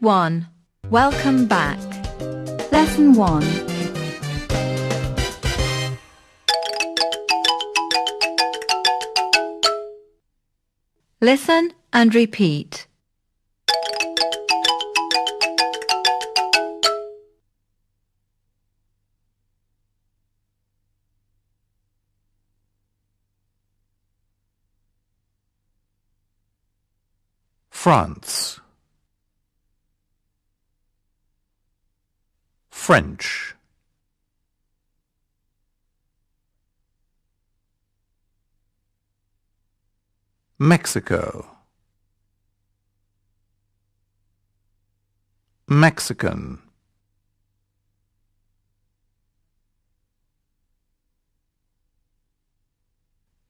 1. Welcome back. Lesson 1. Listen and repeat. France French. Mexico. Mexican.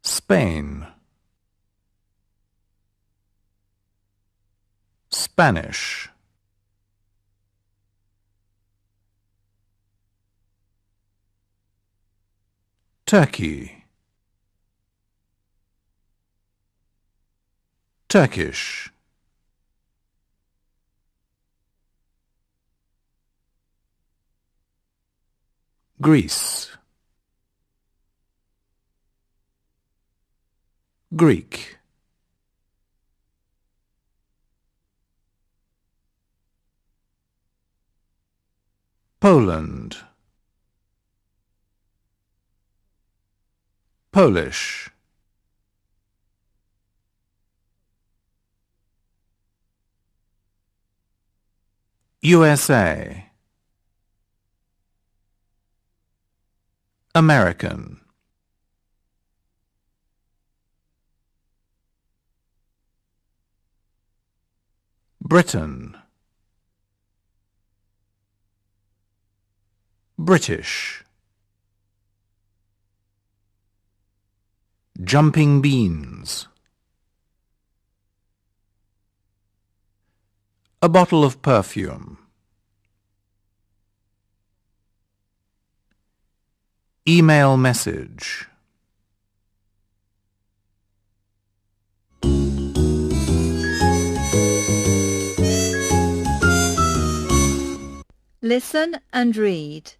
Spain. Spanish Turkey. Turkish. Greece. Greek. Poland Polish. USA American. Britain. British Jumping beans. A bottle of perfume. Email message. Listen and read.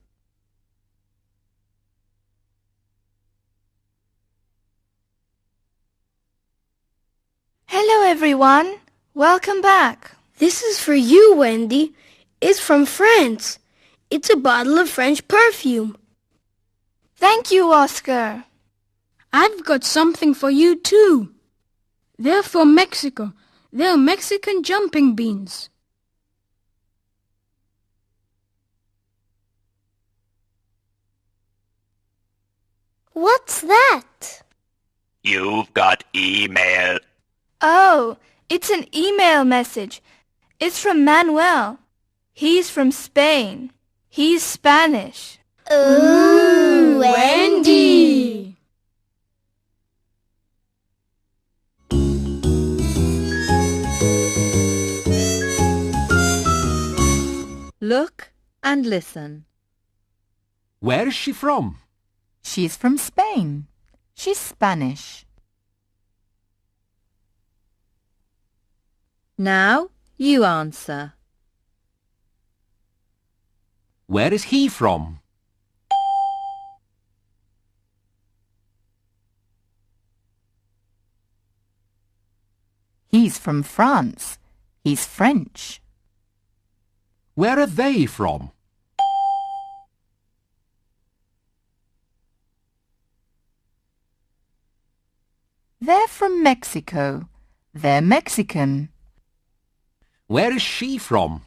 Hello, everyone. Welcome back. This is for you, Wendy. It's from France. It's a bottle of French perfume. Thank you, Oscar. I've got something for you too. They're from Mexico. They're Mexican jumping beans. What's that? You've got email. Oh, it's an email message. It's from Manuel. He's from Spain. He's Spanish. Ooh, Wendy! Look and listen. Where is she from? She's from Spain. She's Spanish. Now you answer. Where is he from? He's from France. He's French. Where are they from? They're from Mexico. They're Mexican. Where is she from?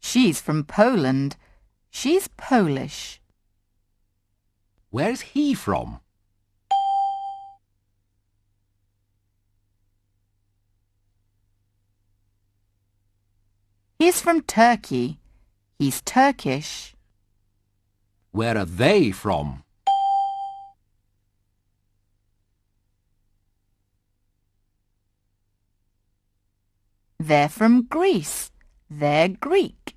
She's from Poland. She's Polish. Where is he from? He's from Turkey. He's Turkish. Where are they from? They're from Greece. They're Greek.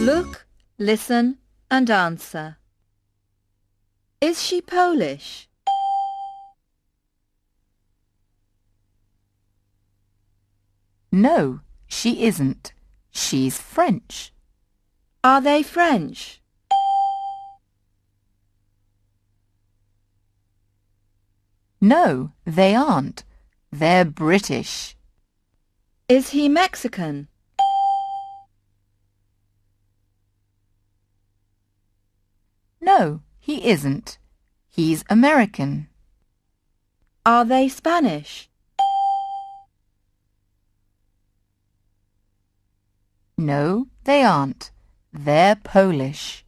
Look Listen and answer. Is she Polish? No, she isn't. She's French. Are they French? No, they aren't. They're British. Is he Mexican? No, he isn't. He's American. Are they Spanish? No, they aren't. They're Polish.